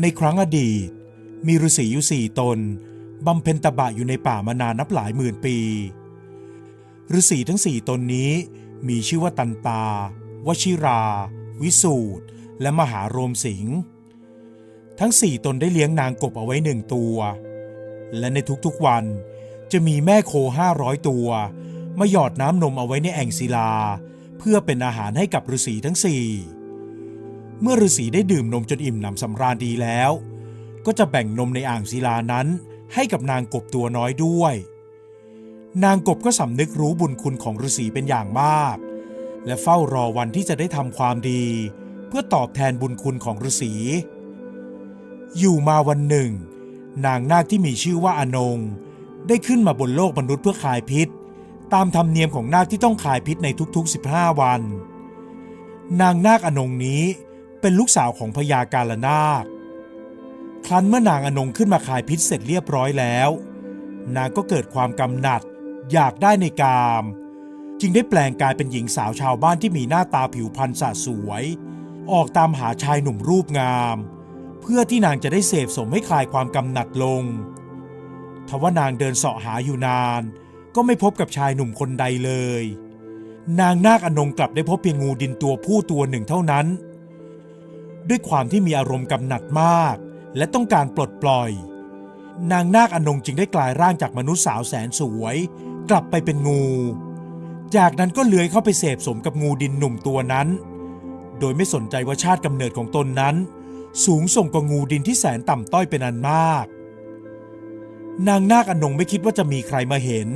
ในครั้งอดีต มีฤาษีอยู่สี่ตนบำเพ็ญตบะอยู่ในป่ามานานนับหลายหมื่นปีฤาษีทั้งสี่ตนนี้มีชื่อว่าตันตา วชิรา วิสูตรและมหาโรมสิงห์ทั้งสี่ตนได้เลี้ยงนางกบเอาไว้หนึ่งตัว และในทุกๆวันจะมีแม่โคห้าร้อยตัว มาหยอดน้ำนมเอาไว้ในแอ่งศิลา เพื่อเป็นอาหารให้กับฤาษีทั้งสี่ เมื่อฤาษีได้ดื่มนมจนอิ่มหนำสำราญดีแล้ว ก็จะแบ่งนมในอ่างศิลานั้นให้กับนางกบตัวน้อยด้วย นางกบก็สำนึกรู้บุญคุณของฤาษีเป็นอย่างมาก และเฝ้ารอวันที่จะได้ทำความดี เพื่อตอบแทนบุญคุณของฤาษีอยู่มาวันหนึ่ง นางนาคที่มีชื่อว่าอนง ได้ขึ้นมาบนโลกมนุษย์เพื่อคายพิษ ตามธรรมเนียมของนาคที่ต้องคายพิษในทุกๆ 15 วัน นางนาคอนงนี้ เป็นลูกสาวของพญาการนาค ครั้นเมื่อนางอนงขึ้นมาคายพิษเสร็จเรียบร้อยแล้ว นางก็เกิดความกำหนัด อยากได้ในกาม จึงได้แปลงกายเป็นหญิงสาวชาวบ้านที่มีหน้าตาผิวพรรณสะสวย ออกตามหาชายหนุ่มรูปงาม เพื่อที่นางจะได้เสพสมให้คลายความกำหนัดลงทว่านางเดินเสาะหาอยู่นาน ก็ไม่พบกับชายหนุ่มคนใดเลย นางนาคอนงกลับได้พบเพียงงูดินตัวผู้ตัวหนึ่งเท่านั้น ด้วยความที่มีอารมณ์กำหนัดมาก และต้องการปลดปล่อย นางนาคอนงจึงได้กลายร่างจากมนุษย์สาวแสนสวย กลับไปเป็นงู จากนั้นก็เลื้อยเข้าไปเสพสมกับงูดินหนุ่มตัวนั้น โดยไม่สนใจว่าชาติกำเนิดของตนนั้น สูงส่งกว่างูดินที่แสนต่ำต้อยเป็นอันมาก นางนาคอนงไม่คิดว่าจะมีใครมาเห็น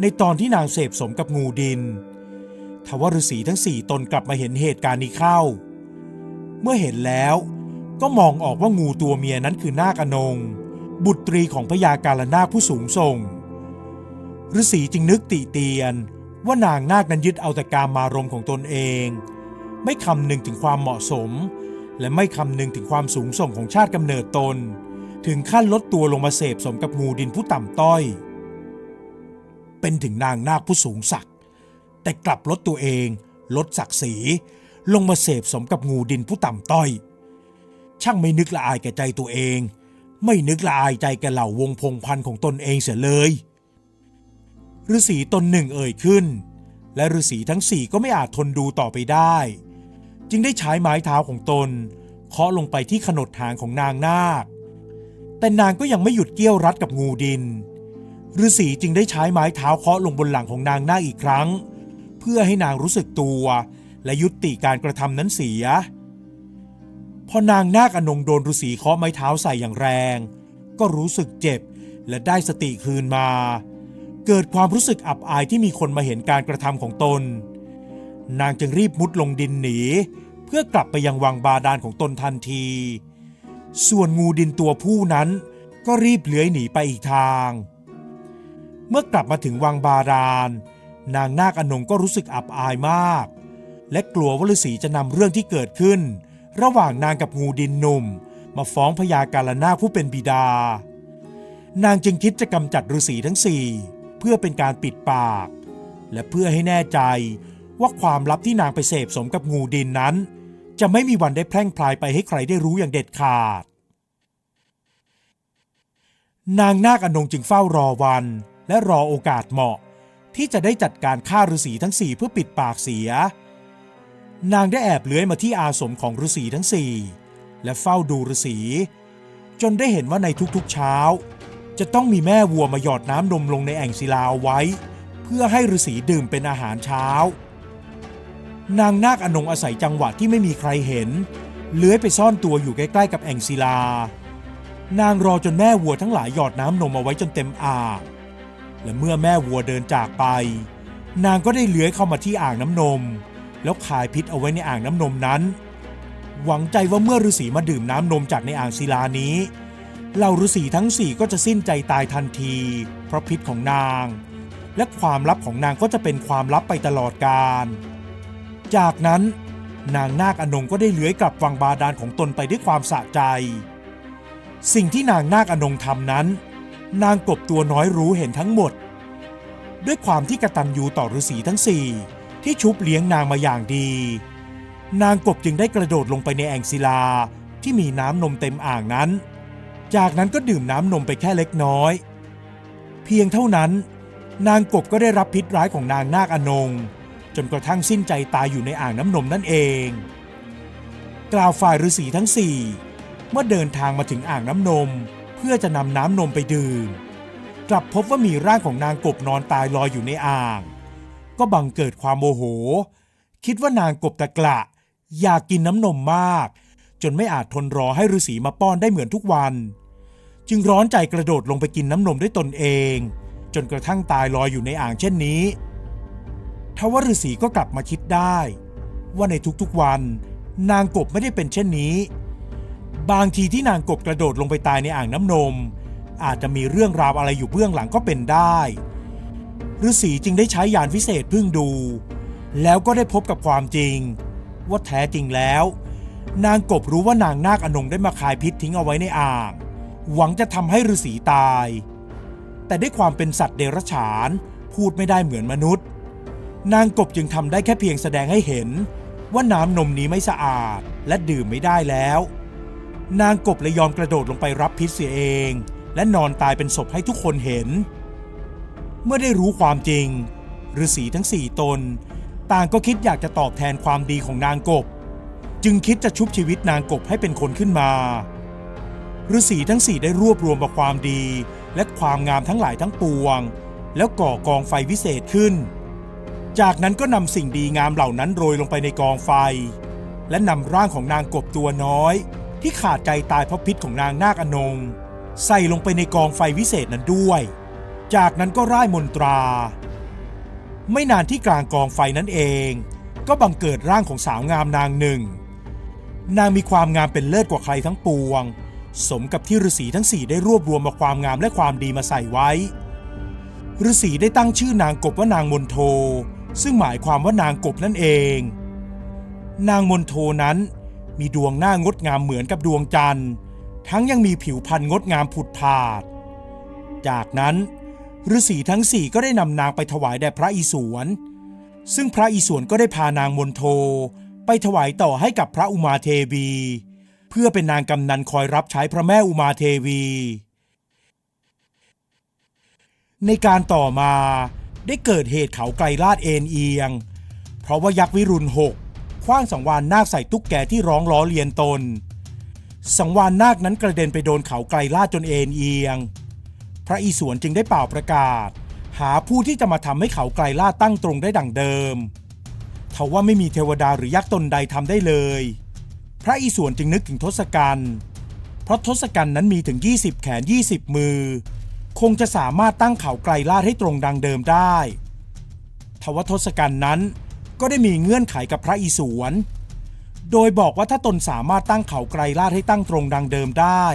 ในตอนที่นางเสพสมกับงูดินทว่าฤาษีทั้งสี่ตนกลับมาเห็นเหตุการณ์นี้เข้า เมื่อเห็นแล้ว ก็มองออกว่างูตัวเมียนั้นคือนาคอนง บุตรีของพญาการนาคผู้สูงส่งฤาษีจึงนึกติเตียน ว่านางนาคนั้นยึดเอาแต่การมารมของตนเอง ไม่คำนึงถึงความเหมาะสม และไม่คำนึงถึงความสูงส่งของชาติกำเนิดตน ถึงขั้นลดตัวลงมาเสพสมกับงูดินผู้ต่ำต้อย เป็นถึงนางนาคผู้สูงศักดิ์แต่กลับลดตัวเอง ลดศักดิ์ศรี ลงมาเสพสมกับงูดินผู้ต่ำต้อย ช่างไม่นึกละอายแก่ใจตัวเอง ไม่นึกละอายใจแก่เหล่าวงพงพันของตนเองเสียเลยฤาษีตนหนึ่งเอ่ยขึ้น และฤาษีทั้งสี่ก็ไม่อาจทนดูต่อไปได้ จึงได้ใช้ไม้เท้าของตนเคาะลงไปที่ขนดหางของนางนาค แต่นางก็ยังไม่หยุดเกี้ยวรัดกับงูดินฤาษีจึงได้ใช้ไม้เท้าเคาะลงบนหลังของนางนาคอีกครั้ง เพื่อให้นางรู้สึกตัว และยุติการกระทำนั้นเสีย พอนางนาคอนงโดนฤาษีเคาะไม้เท้าใส่อย่างแรง ก็รู้สึกเจ็บและได้สติคืนมา เกิดความรู้สึกอับอายที่มีคนมาเห็นการกระทำของตน นางจึงรีบมุดลงดินหนี เพื่อกลับไปยังวังบาดาลของตนทันที ส่วนงูดินตัวผู้นั้น ก็รีบเลื้อยหนีไปอีกทาง เมื่อกลับมาถึงวังบาดาลนางนาคอนงก็รู้สึกอับอายมาก และกลัวว่าฤาษีจะนำเรื่องที่เกิดขึ้น ระหว่างนางกับงูดินหนุ่ม มาฟ้องพญาการนาคผู้เป็นบิดา นางจึงคิดจะกำจัดฤาษีทั้งสี่เพื่อเป็นการปิดปาก และเพื่อให้แน่ใจว่าความลับที่นางไปเสพสมกับงูดินนั้น จะไม่มีวันได้แพร่งพลายไปให้ใครได้รู้อย่างเด็ดขาด นางนาคอนงจึงเฝ้ารอวันและรอโอกาสเหมาะ ที่จะได้จัดการฆ่าฤาษีทั้งสี่เพื่อปิดปากเสีย นางได้แอบเลื้อยมาที่อาสมของฤาษีทั้งสี่และเฝ้าดูฤาษี จนได้เห็นว่าในทุกๆเช้า จะต้องมีแม่วัวมาหยอดน้ำนมลงในแอ่งศิลาเอาไว้ เพื่อให้ฤาษีดื่มเป็นอาหารเช้า นางนาคอนงอาศัยจังหวะที่ไม่มีใครเห็น เลื้อยไปซ่อนตัวอยู่ใกล้ๆกับแอ่งศิลา นางรอจนแม่วัวทั้งหลายหยอดน้ำนมเอาไว้จนเต็มอ่างและเมื่อแม่วัวเดินจากไป นางก็ได้เลื้อยเข้ามาที่อ่างน้ำนม แล้วคายพิษเอาไว้ในอ่างน้ำนมนั้น หวังใจว่าเมื่อฤาษีมาดื่มน้ำนมจากในอ่างศิลานี้เหล่าฤาษีทั้งสี่ก็จะสิ้นใจตายทันที เพราะพิษของนาง และความลับของนางก็จะเป็นความลับไปตลอดกาลจากนั้นนางนาคอนงก็ได้เลื้อยกลับวังบาดาลของตนไปด้วยความสะใจ สิ่งที่นางนาคอนงทำนั้น นางกบตัวน้อยรู้เห็นทั้งหมด ด้วยความที่กระตันยูต่อฤาษีทั้งสี่ ที่ชุบเลี้ยงนางมาอย่างดี นางกบจึงได้กระโดดลงไปในแอ่งศิลาที่มีน้ำนมเต็มอ่างนั้น จากนั้นก็ดื่มน้ำนมไปแค่เล็กน้อย เพียงเท่านั้น นางกบก็ได้รับพิษร้ายของนางนาคอนง จนกระทั่งสิ้นใจตายอยู่ในอ่างน้ำนมนั่นเอง กล่าวฝ่ายฤาษีทั้งสี่เมื่อเดินทางมาถึงอ่างน้ำนมเพื่อจะนำน้ำนมไปดื่ม กลับพบว่ามีร่างของนางกบนอนตายลอยอยู่ในอ่าง ก็บังเกิดความโมโห คิดว่านางกบตะกละ อยากกินน้ำนมมาก จนไม่อาจทนรอให้ฤาษีมาป้อนได้เหมือนทุกวัน จึงร้อนใจกระโดดลงไปกินน้ำนมด้วยตนเอง จนกระทั่งตายลอยอยู่ในอ่างเช่นนี้ทว่าฤาษีก็กลับมาคิดได้ ว่าในทุกๆวัน นางกบไม่ได้เป็นเช่นนี้ บางทีที่นางกบกระโดดลงไปตายในอ่างน้ำนม อาจจะมีเรื่องราวอะไรอยู่เบื้องหลังก็เป็นได้ ฤาษีจึงได้ใช้ยานพิเศษพึ่งดู แล้วก็ได้พบกับความจริง ว่าแท้จริงแล้ว นางกบรู้ว่านางนาคอนงได้มาคายพิษทิ้งเอาไว้ในอ่าง หวังจะทำให้ฤาษีตาย แต่ด้วยความเป็นสัตว์เดรัจฉานพูดไม่ได้เหมือนมนุษย์ นางกบจึงทำได้แค่เพียงแสดงให้เห็น ว่าน้ำนมนี้ไม่สะอาดและดื่มไม่ได้แล้ว นางกบเลยยอมกระโดดลงไปรับพิษเสียเอง และนอนตายเป็นศพให้ทุกคนเห็น เมื่อได้รู้ความจริงฤาษีทั้งสี่ตน ต่างก็คิดอยากจะตอบแทนความดีของนางกบ จึงคิดจะชุบชีวิตนางกบให้เป็นคนขึ้นมาฤาษีทั้งสี่ได้รวบรวมเอาความดี และความงามทั้งหลายทั้งปวง แล้วก่อกองไฟวิเศษขึ้น จากนั้นก็นำสิ่งดีงามเหล่านั้นโรยลงไปในกองไฟ และนำร่างของนางกบตัวน้อย ที่ขาดใจตายเพราะพิษของนางนาคอนง ใส่ลงไปในกองไฟวิเศษนั้นด้วย จากนั้นก็ร่ายมนตรา ไม่นานที่กลางกองไฟนั้นเอง ก็บังเกิดร่างของสาวงามนางหนึ่ง นางมีความงามเป็นเลิศกว่าใครทั้งปวง สมกับที่ฤาษีทั้งสี่ได้รวบรวมมาความงามและความดีมาใส่ไว้ฤาษีได้ตั้งชื่อนางกบว่านางมนโท ซึ่งหมายความว่านางกบนั่นเอง นางมนโทนั้นมีดวงหน้างดงามเหมือนกับดวงจันทร์ ทั้งยังมีผิวพรรณงดงามผุดผาด จากนั้น ฤาษีทั้งสี่ก็ได้นำนางไปถวายแด่พระอิศวร ซึ่งพระอิศวรก็ได้พานางมนโท ไปถวายต่อให้กับพระอุมาเทวี เพื่อเป็นนางกำนันคอยรับใช้พระแม่อุมาเทวี ในการต่อมาได้เกิดเหตุเขาไกลลาดเอ็นเอียง เพราะว่ายักษ์วิรุณหกคว้างสังวานนาคใส่ตุ๊กแกที่ร้องล้อเลียนตน สังวานนาคนั้นกระเด็นไปโดนเขาไกลลาดจนเอ็นเอียง ระอิศวรจึงได้เป่าประกาศ หาผู้ที่จะมาทำให้เขาไกลล่าตั้งตรงได้ดังเดิมทว่าไม่มีเทวดาหรือยักษ์ตนใดทำได้เลย พระอิศวรจึงนึกถึงทศกัณฐ์เพราะทศกัณฐ์นั้นมีถึง 20 แขน 20 มือ คงจะสามารถตั้งเขาไกลลาดให้ตรงดังเดิมได้ทว่าทศกัณฐ์นั้นก็ได้มีเงื่อนไขกับพระอิศวรโดยบอกว่าถ้าตนสามารถตั้งเขาไกลลาดให้ตั้งตรงดังเดิมได้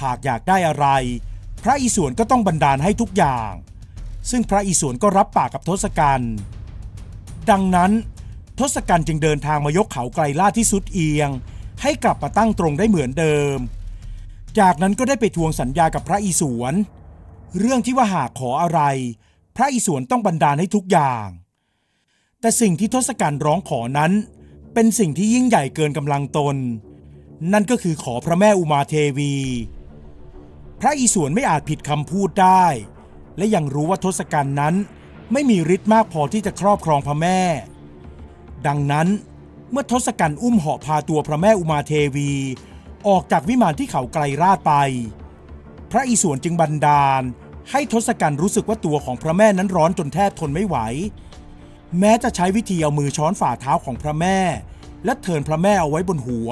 หากอยากได้อะไร พระอิศวรก็ต้องบันดาลให้ทุกอย่าง ซึ่งพระอิศวรก็รับปากกับทศกัณฐ์ดังนั้นทศกัณฐ์จึงเดินทางมายกเขาไกลล่าที่สุดเอียง ให้กลับมาตั้งตรงได้เหมือนเดิม จากนั้นก็ได้ไปทวงสัญญากับพระอิศวร เรื่องที่ว่าหากขออะไร พระอิศวรต้องบันดาลให้ทุกอย่าง แต่สิ่งที่ทศกัณฐ์ร้องขอนั้น เป็นสิ่งที่ยิ่งใหญ่เกินกำลังตน นั่นก็คือขอพระแม่อุมาเทวี พระอิศวรไม่อาจผิดคำพูดได้ และยังรู้ว่าทศกัณฐ์นั้นไม่มีฤทธิ์มากพอที่จะครอบครองพระแม่ ดังนั้นเมื่อทศกัณฐ์อุ้มเหาะพาตัวพระแม่อุมาเทวี ออกจากวิมานที่เขาไกลราดไป พระอิศวรจึงบันดาล ให้ทศกัณฐ์รู้สึกว่าตัวของพระแม่นั้นร้อนจนแทบทนไม่ไหว แม้จะใช้วิธีเอามือช้อนฝ่าเท้าของพระแม่ และเทินพระแม่เอาไว้บนหัว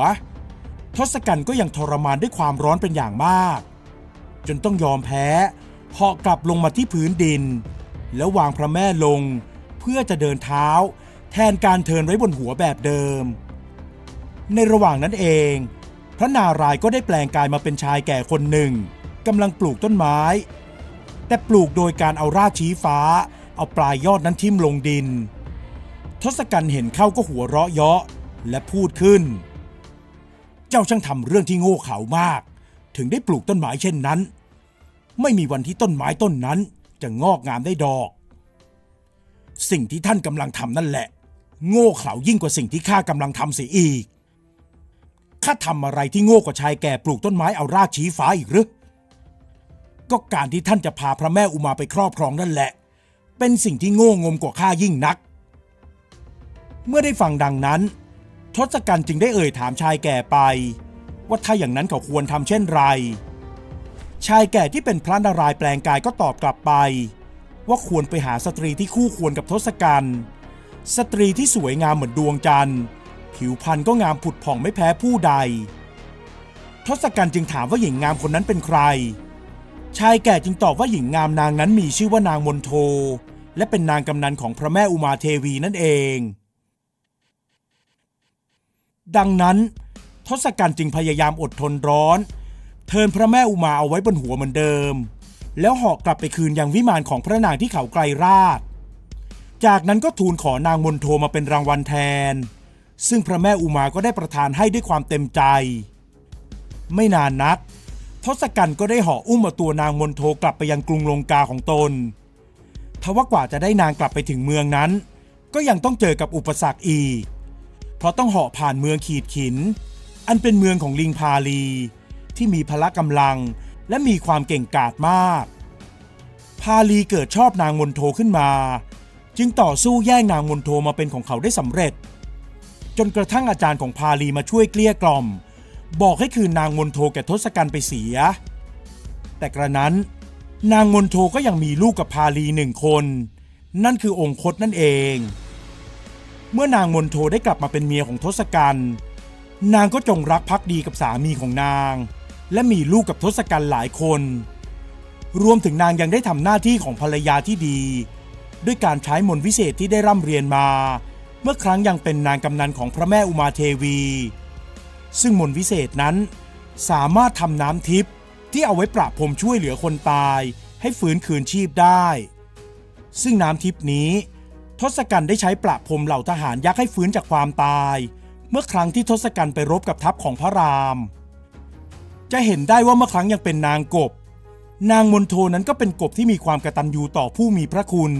ทศกัณฐ์ก็ยังทรมานด้วยความร้อนเป็นอย่างมาก จนต้องยอมแพ้เหาะกลับลงมาที่พื้นดิน แล้ววางพระแม่ลง เพื่อจะเดินเท้า แทนการเทินไว้บนหัวแบบเดิม ในระหว่างนั้นเอง พระนารายก็ได้แปลงกายมาเป็นชายแก่คนหนึ่งกำลังปลูกต้นไม้ แต่ปลูกโดยการเอารากชี้ฟ้า เอาปลายยอดนั้นทิ่มลงดิน ทศกัณฐ์เห็นเข้าก็หัวเราะเยาะและพูดขึ้นเจ้าช่างทำเรื่องที่โง่เขลามาก ถึงได้ปลูกต้นไม้เช่นนั้น ไม่มีวันที่ต้นไม้ต้นนั้นจะงอกงามได้ดอก สิ่งที่ท่านกำลังทำนั่นแหละ โง่เขลายิ่งกว่าสิ่งที่ข้ากำลังทำเสียอีกข้าทำอะไรที่โง่กว่าชายแก่ปลูกต้นไม้เอารากชี้ฟ้าอีกหรือก็การที่ท่านจะพาพระแม่อุมาไปครอบครองนั่นแหละ เป็นสิ่งที่โง่งมกว่าข้ายิ่งนัก เมื่อได้ฟังดังนั้นทศกัณฐ์จึงได้เอ่ยถามชายแก่ไป ว่าถ้าอย่างนั้นเขาควรทำเช่นไร ชายแก่ที่เป็นพระนารายณ์แปลงกายก็ตอบกลับไป ว่าควรไปหาสตรีที่คู่ควรกับทศกัณฐ์สตรีที่สวยงามเหมือนดวงจันทร์ ผิวพรรณก็งามผุดผ่องไม่แพ้ผู้ใด ทศกัณฐ์จึงถามว่าหญิงงามคนนั้นเป็นใคร ชายแก่จึงตอบว่าหญิงงามนางนั้นมีชื่อว่านางมนโท และเป็นนางกำนันของพระแม่อุมาเทวีนั่นเอง ดังนั้น ทศกัณฐ์จึงพยายามอดทนร้อน เทินพระแม่อุมาเอาไว้บนหัวเหมือนเดิม แล้วเหาะกลับไปคืนยังวิมานของพระนางที่เขาไกลราช จากนั้นก็ทูลขอนางมนโทมาเป็นรางวัลแทน ซึ่งพระแม่อุมาก็ได้ประทานให้ด้วยความเต็มใจ ไม่นานนัก ทศกัณฐ์ก็ได้ห่ออุ้มเอาตัวนางมนโทกลับไปยังกรุงลงกาของตนทว่ากว่าจะได้นางกลับไปถึงเมืองนั้น ก็ยังต้องเจอกับอุปสรรคอีก เพราะต้องเหาะผ่านเมืองขีดขิน อันเป็นเมืองของลิงพาลี ที่มีพละกำลังและมีความเก่งกาจมาก พาลีเกิดชอบนางมนโทขึ้นมา จึงต่อสู้แย่งนางมนโทมาเป็นของเขาได้สำเร็จ จนกระทั่งอาจารย์ของพาลีมาช่วยเกลี้ยกล่อม บอกให้คืนนางมนโทแก่ทศกัณฐ์ไปเสีย แต่กระนั้น นางมนโทก็ยังมีลูกกับพาลีหนึ่งคน นั่นคือองคตนั่นเอง เมื่อนางมนโทได้กลับมาเป็นเมียของทศกัณฐ์ นางก็จงรักภักดีกับสามีของนาง และมีลูกกับทศกัณฐ์หลายคน รวมถึงนางยังได้ทำหน้าที่ของภรรยาที่ดี ด้วยการใช้มนต์วิเศษที่ได้ร่ำเรียนมา เมื่อครั้งยังเป็นนางกำนันของพระแม่อุมาเทวี ซึ่งมนต์วิเศษนั้น สามารถทำน้ำทิพย์ที่เอาไว้ประพรมช่วยเหลือคนตาย ให้ฟื้นคืนชีพได้ ซึ่งน้ำทิพย์นี้ทศกัณฐ์ได้ใช้ประพรมเหล่าทหารยักษ์ให้ฟื้นจากความตาย เมื่อครั้งที่ทศกัณฐ์ไปรบกับทัพของพระราม จะเห็นได้ว่าเมื่อครั้งยังเป็นนางกบ นางมนโทนั้นก็เป็นกบที่มีความกระตัญญูต่อผู้มีพระคุณ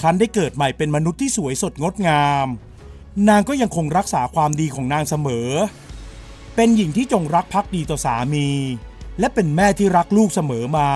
ครั้นได้เกิดใหม่เป็นมนุษย์ที่สวยสดงดงาม นางก็ยังคงรักษาความดีของนางเสมอ เป็นหญิงที่จงรักภักดีต่อสามี และเป็นแม่ที่รักลูกเสมอมา